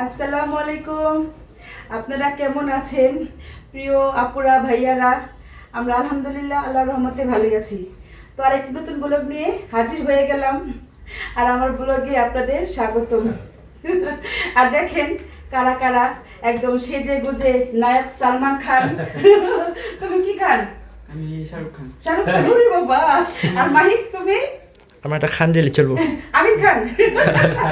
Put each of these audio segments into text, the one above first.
আসসালামু আলাইকুম। আপনারা কেমন আছেন? প্রিয় আপুরা ভাইয়ারা আমরা আলহামদুলিল্লাহ আল্লাহ রহমতে ভালোই আছি। তো আরেকটি নতুন ব্লগ নিয়ে হাজির হয়ে গেলাম। আর আমার ব্লগে আপনাদের স্বাগতম। আর দেখেন কারা কারা একদম সেজে গুজে নায়ক সালমান খান। তুমি কি খান? আমি শাহরুখ খান। শাহরুখ খান বাবা। আর মাহিক তুমি? আমার একটা খান দিলে চলবো। আমির খান?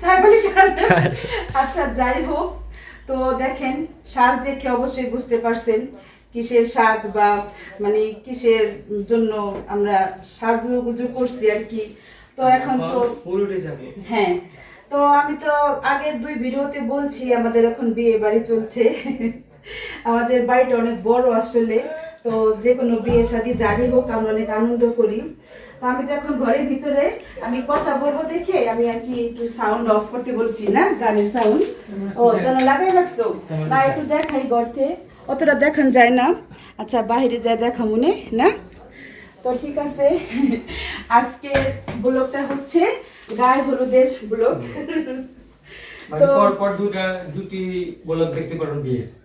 সাহেব আলী খান। আচ্ছা যাই হোক তো দেখেন সাজ দেখে অবশ্যই বুঝতে পারছেন কিসের সাজ বা মানে কিসের জন্য আমরা সাজুগুজু করছি আর কি। তো এখন তো হ্যাঁ তো আমি তো আগের দুই ভিডিওতে বলছি আমাদের এখন বিয়ে বাড়ি চলছে। আমাদের বাড়িটা অনেক বড় আসলে। তো যে কোনো বিয়ে শাদী যারই হোক আমরা অনেক আনন্দ করি। তো আমি তো এখন ঘরের ভিতরে আমি কথা বলব দেখে আমি আর কি একটু সাউন্ড অফ করতে বলছি না? গানের সাউন্ড ও যেন লাগাই রাখছো? না একটু দেখাই গর্তে। অতটা দেখান যায় না। আচ্ছা বাইরে যায় দেখা মনে না? তো ঠিক আছে। আজকে ব্লগটা হচ্ছে গায়ে হলুদের ব্লগ। মানে পর পর দুটা দুটি বলক দেখতে পারেন বিয়ের। হ্যাঁ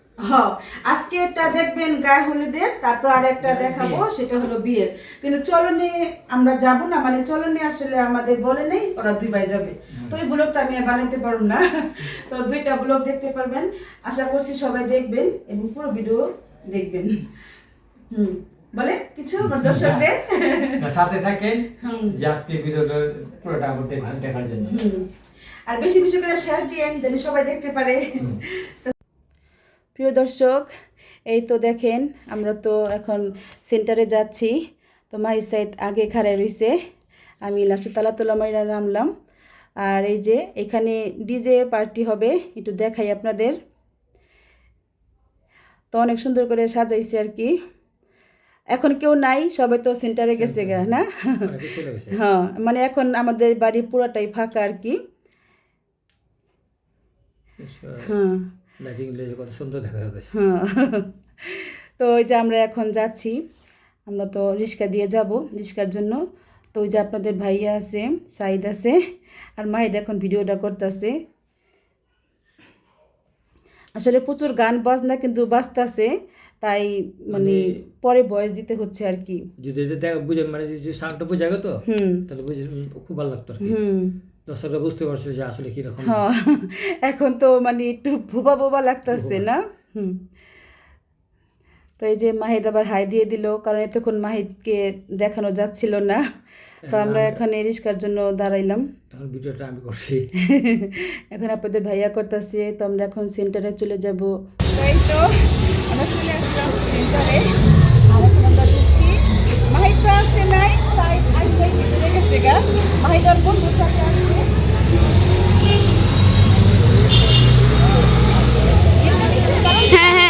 আজকে একটা দেখবেন গায়ে হলুদের তারপর আর একটা দেখাবো সেটা হলো বিয়ের। কিন্তু চলনে আমরা যাব না মানে চলনে আসলে আমাদের বলে নেই ওরা দুই ভাই যাবে তো এই ব্লগটা আমি বানাতে পারব না। তো দুইটা ব্লগ দেখতে পারবেন। আশা করছি সবাই দেখবেন এবং পুরো ভিডিও দেখবেন। হুম বলে কিছু দর্শকদের? সাথে থাকেন। যে আজকে ভিডিওটা পুরোটা দেখার জন্য? আর বেশি বেশি করে শেয়ার দিয়েন যেন সবাই দেখতে পারে। প্রিয় দর্শক এই তো দেখেন আমরা তো এখন সেন্টারে যাচ্ছি। তো মাহি সাইড আগে খাড়ায় রইছে। আমি লাস্টে তালা তোলা মাইরা নামলাম। আর এই যে এখানে ডিজে পার্টি হবে একটু দেখাই আপনাদের। তো অনেক সুন্দর করে সাজাইছে আর কি। এখন কেউ নাই সবাই তো সেন্টারে গেছে গা না? হ্যাঁ মানে এখন আমাদের বাড়ি পুরোটাই ফাঁকা আর কি। হ্যাঁ। লাইটিং কত সুন্দর দেখা যাচ্ছে হ্যাঁ তো ওই যে আমরা এখন যাচ্ছি আমরা তো রিক্সা দিয়ে যাব রিক্সার জন্য। তো ওই যে আপনাদের ভাইয়া আছে সাইদ আছে আর মাহিদ এখন ভিডিওটা করতেছে। আসলে প্রচুর গান বাজনা কিন্তু বাজতাছে তাই মানে পরে বয়স দিতে হচ্ছে আর কি। যদি বুঝে মানে যদি সাউন্ডটা বুঝে গেল তো হুম। তাহলে বুঝে খুব ভালো লাগতো হুম। দর্শকরা বুঝতে পারছিল যে আসলে কীরকম। এখন তো মানে একটু ভুবা লাগতেছে না? হুম। তো এই যে মাহিদ আবার হাই দিয়ে দিল কারণ এতক্ষণ মাহিদকে দেখানো যাচ্ছিল না। তো আমরা এখানে রিস্কার জন্য দাঁড়াইলাম। এখন ভিডিওটা আমি করছি। এখন আপনাদের ভাইয়া করতেছে তো আমরা এখন সেন্টারে চলে যাব। এই তো আমরা চলে আসলাম সেন্টারে। আর এখন আমরা ঢুকছি। মাহিদ তো আসে নাই সাথে হ্যাঁ হ্যাঁ হ্যাঁ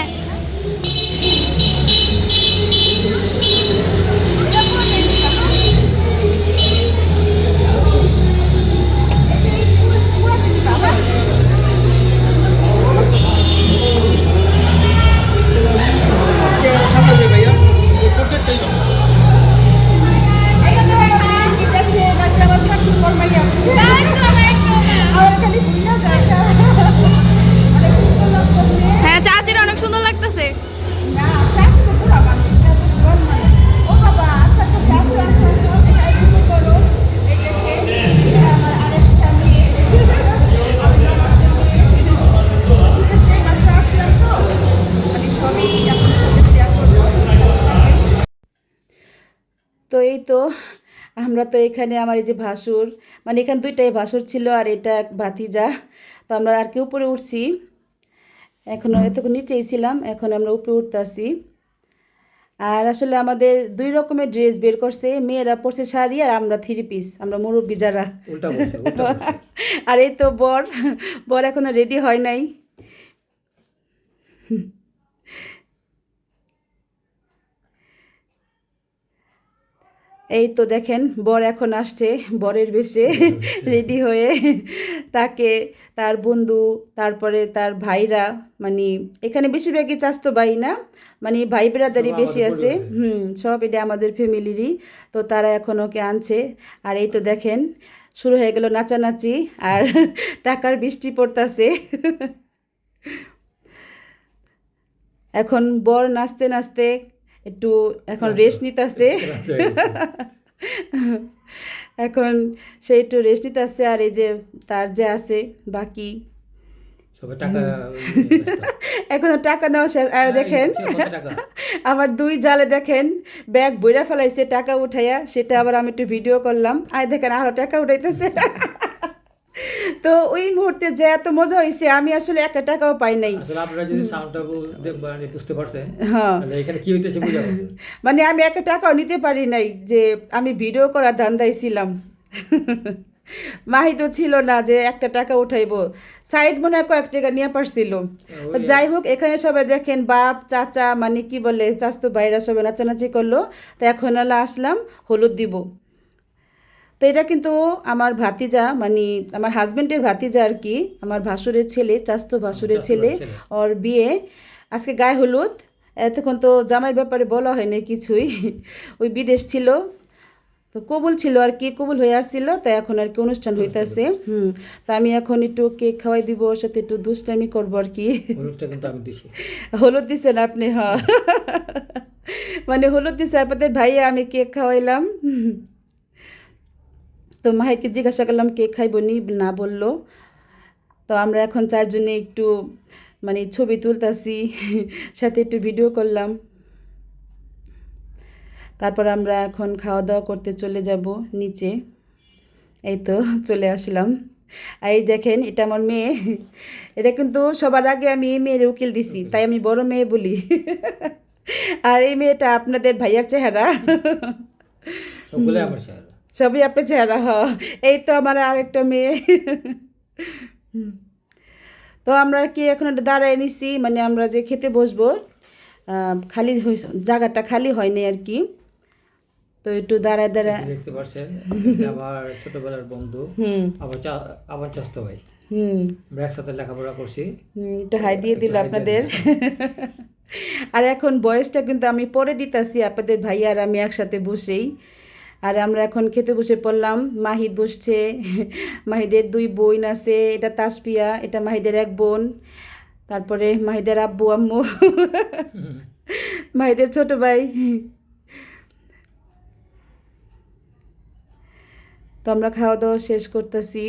তো এই তো আমরা তো এখানে আমার এই যে ভাসুর মানে এখানে দুইটাই ভাসুর ছিল আর এটা এক ভাতিজা। তো আমরা আর কি উপরে উঠছি। এখনও এতক্ষণ নিচেই ছিলাম এখন আমরা উপরে উঠতে আসি আর আসলে আমাদের দুই রকমের ড্রেস বের করছে মেয়েরা পরছে শাড়ি আর আমরা থ্রি পিস আমরা মুরব্বী যারা। আর এই তো বর বর এখনও রেডি হয় নাই। এই তো দেখেন বর এখন আসছে বরের বেশে রেডি হয়ে তাকে তার বন্ধু তারপরে তার ভাইরা মানে এখানে বেশিরভাগই চাস্তো ভাই না মানে ভাই বেড়াদারি বেশি আছে। হুম সব এটা আমাদের ফ্যামিলিরই তো তারা এখন ওকে আনছে। আর এই তো দেখেন শুরু হয়ে গেল নাচানাচি আর টাকার বৃষ্টি পড়তাছে। এখন বর নাচতে নাচতে একটু এখন রেস্ট নিতেছে। এখন সে একটু রেস্ট নিতেছে আর এই যে তার যে আছে বাকি। এখনও টাকা নেওয়া শেষ আর দেখেন আমার দুই জালে দেখেন ব্যাগ বইরা ফেলাইছে টাকা উঠাইয়া সেটা আবার আমি একটু ভিডিও করলাম। আর দেখেন আরও টাকা উঠাইতেছে। তো ওই মুহূর্তে যে এত মজা হয়েছে আমি আসলে একটা টাকাও পাই নাই। আসলে আপনারা যদি সাউন্ডটা মানে বুঝতে পারছেন হ্যাঁ। এখানে কি হইতেছে বুঝা মানে আমি একটা টাকাও নিতে পারি নাই যে আমি ভিডিও করার ধান্দায় ছিলাম। মাহি তো ছিল না যে একটা টাকা উঠাইবো। সাইড মনে হয় কয়েক টাকা নিয়ে পারছিল। যাই হোক এখানে সবাই দেখেন বাপ চাচা মানে কি বলে চাস্তো ভাইরা সবাই নাচানাচি করল। তো এখন আসলাম হলুদ দিব। তো এটা কিন্তু আমার ভাতিজা মানে আমার হাজবেন্ডের ভাতিজা আর কি আমার ভাসুরের ছেলে চাস্তো ভাসুরের ছেলে। ওর বিয়ে। আজকে গায়ে হলুদ। এতক্ষণ তো জামাইয়ের ব্যাপারে বলা হয়নি কিছুই। ওই বিদেশ ছিল। তো কবুল ছিল আর কি কবুল হয়ে আসছিল তাই এখন আর কি অনুষ্ঠান হইতাছে। হুম তা আমি এখন একটু কেক খাওয়াই দিব ওর সাথে একটু দুষ্টামি করব আর কি। হলুদ দিছেন আপনি হ্যাঁ। মানে হলুদ দিছে আপনাদের ভাইয়া আমি কেক খাওয়াইলাম। তো মাহিকে জিজ্ঞাসা করলাম কেক খাইব নি? না বলল। তো আমরা এখন চারজনে একটু মানে ছবি তুলতাছি, সাথে একটু ভিডিও করলাম। তারপর আমরা এখন খাওয়া দাওয়া করতে চলে যাব নিচে। এই তো চলে আসলাম। এই দেখেন, এটা আমার মেয়ে। এটা কিন্তু সবার আগে আমি এই মেয়ের উকিল দিছি, তাই আমি বড় মেয়ে বলি। আর এই মেয়েটা আপনাদের ভাইয়ার চেহারা। আমার শেয়ার সবই আপনার চেহারা হ। এই তো আমার আরেকটা মেয়ে। তো আমরা কি এখন একটা দাঁড়ায় নিছি? মানে আমরা যে খেতে বসবো খালি জায়গাটা খালি হয়নি আর কি। তো একটু দাঁড়ায় দাঁড়ায়। দেখতে পাচ্ছেন আমার ছোটবেলার বন্ধু চা আমার চাস্তো ভাই। হুম। আমরা একসাথে লেখাপড়া করছি। হুম, একটু হাই দিয়ে দিল আপনাদের। আর এখন বয়সটা কিন্তু আমি পরে দিতাছি আপনাদের ভাই আর আমি একসাথে বসেই। আর আমরা এখন খেতে বসে পড়লাম। মাহিদ বসছে। মাহিদের দুই বোন আছে। এটা তাসপিয়া এটা মাহিদের এক বোন। তারপরে মাহিদের আব্বু আম্মু। মাহিদের ছোট ভাই। তো আমরা খাওয়া দাওয়া শেষ করতেছি।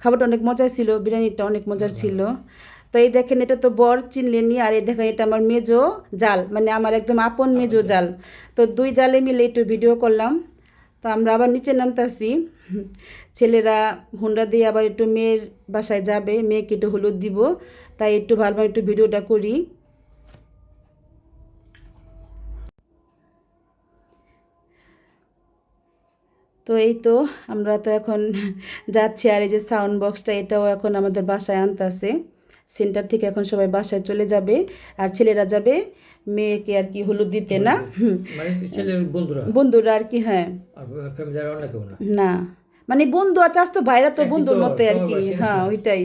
খাবারটা অনেক মজার ছিল বিরিয়ানিটা অনেক মজার ছিল। তো এই দেখেন এটা তো বর চিনলেনি আর এই দেখেন এটা আমার মেজো জাল। মানে আমার একদম আপন মেজো জাল। তো দুই জালে মিলে একটু ভিডিও করলাম। তো আমরা আবার নিচে নামতাছি। ছেলেরা হুন্ডা দিয়ে আবার একটু মেয়ের বাসায় যাবে, মেয়েকে একটু হলুদ দিব, তাই একটু ভালোভাবে একটু ভিডিওটা করি। তো এই তো আমরা তো এখন যাচ্ছি আর এই যে সাউন্ড বক্সটা এটাও এখন আমাদের বাসায় আনতেছে। সেন্টার থেকে এখন সবাই বাসায় চলে যাবে আর ছেলেরা যাবে মেয়েকে আর কি হলুদ দিতে না? হুম, মানে বন্ধুরা? বন্ধুরা আর কি হ্যাঁ। না? না। মানে বন্ধু আর চাস তো ভাইরা তো বন্ধুর মতো আর কি। হ্যাঁ ওইটাই।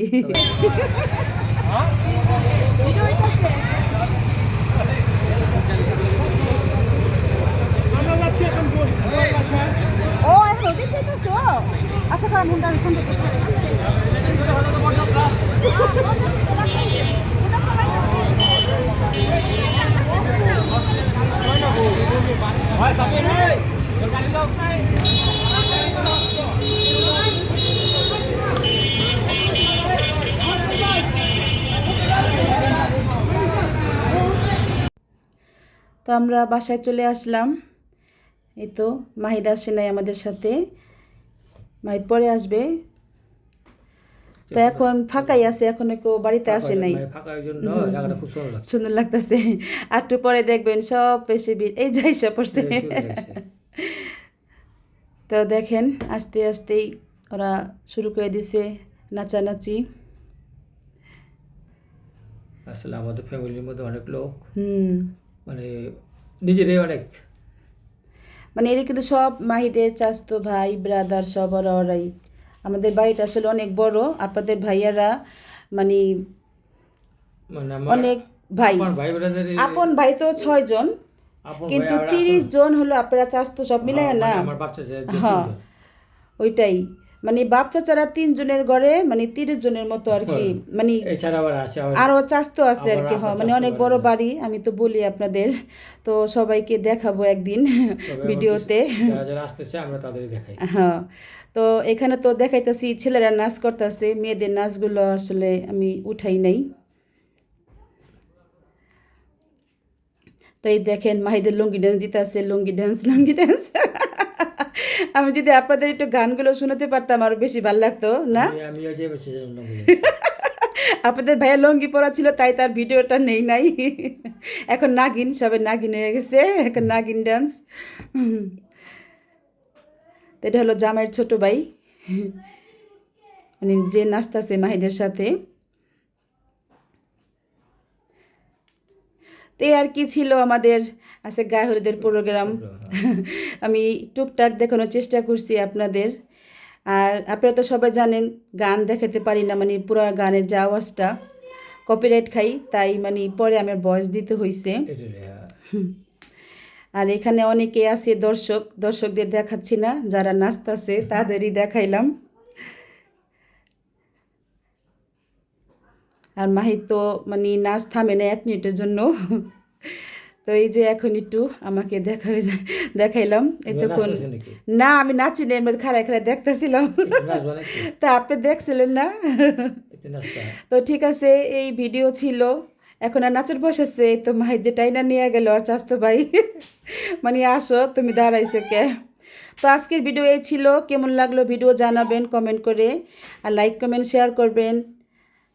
ও এখন আচ্ছা কারণ হুন্ডা ফোন তো আমরা বাসায় চলে আসলাম। এই তো মাহিদ আসে নাই আমাদের সাথে। মাহিদ পরে আসবে। তো এখন ফাঁকাই আছে এখন কেউ বাড়িতে আসে নাই। সুন্দর লাগতেছে। আর একটু পরে দেখবেন সব ভিড় এই যাই সব পড়ছে। তো দেখেন আস্তে আস্তেই ওরা শুরু করে দিছে নাচানাচি। আসলে আমাদের ফ্যামিলির মধ্যে অনেক লোক। হুম। মানে নিজেরাই অনেক। মানে এরা কিন্তু সব মাহিদের চাস্তো ভাই ব্রাদার সব ওরা ওরাই। আমাদের বাড়িটা আসলে অনেক বড় আপনাদের ভাইয়ারা মানে মানে অনেক ভাই। আপন ভাই তো ছয় জন কিন্তু তিরিশ জন হলো আপনারা চাষ তো সব মিলাই হ্যাঁ, না। মানে হ্যাঁ ওইটাই। মানে বাপ চাচারা তিনজনের ঘরে মানে তিরিশ জনের মতো আর কি মানে আছে চাস্তো আছে আর কি মানে অনেক বাড়ি, বড় আমি তো বলি আপনাদের তো সবাইকে দেখাবো একদিন ভিডিওতে। হ্যাঁ তো এখানে তো দেখাইতেছি ছেলেরা নাচ করতেছে মেয়েদের নাচগুলো আসলে আমি উঠাই নাই। তো এই দেখেন মাহিদের লুঙ্গি ড্যান্স দিতে আছে লুঙ্গি ড্যান্স লুঙ্গি ড্যান্স আমি যদি আপনাদের একটু গানগুলো শোনাতে পারতাম আরও বেশি ভালো লাগতো না। আপনাদের ভাইয়া লুঙ্গি পরা ছিল তাই তার ভিডিওটা নেই নাই। এখন নাগিন সবাই নাগিন হয়ে গেছে এখন নাগিন ডান্স এটা হলো জামাইয়ের ছোট ভাই। মানে যে নাচতাছে মাহিদের সাথে। তো এই আর কি ছিল আমাদের আছে গায়ে হলুদের প্রোগ্রাম আমি টুকটাক দেখানোর চেষ্টা করছি আপনাদের। আর আপনারা তো সবাই জানেন গান দেখাতে পারি না মানে পুরো গানের যে আওয়াজটা কপিরাইট খাই তাই মানে পরে আমার বয়স দিতে হয়েছে হ্যাঁ। আর এখানে অনেকে আছে দর্শক দর্শকদের দেখাচ্ছি না যারা নাচতাছে তাদেরই দেখাইলাম। আর মাহির তো মানে নাচ থামে না এক মিনিটের জন্য। তো এই যে এখন একটু আমাকে দেখা দেখাইলাম। এতক্ষণ না আমি নাচি না মধ্যে খাড়ায় খাড়ায় দেখতেছিলাম? তা আপনি দেখছিলেন না। তো ঠিক আছে এই ভিডিও ছিল। এখন আর নাচের বসেছে তো মাহির যে টাইনা নিয়ে গেল আর চাস্তো ভাই। মানে আসো তুমি দাঁড়াইছো কে? তো আজকের ভিডিও এই ছিল। কেমন লাগল ভিডিও জানাবেন কমেন্ট করে। আর লাইক কমেন্ট শেয়ার করবেন।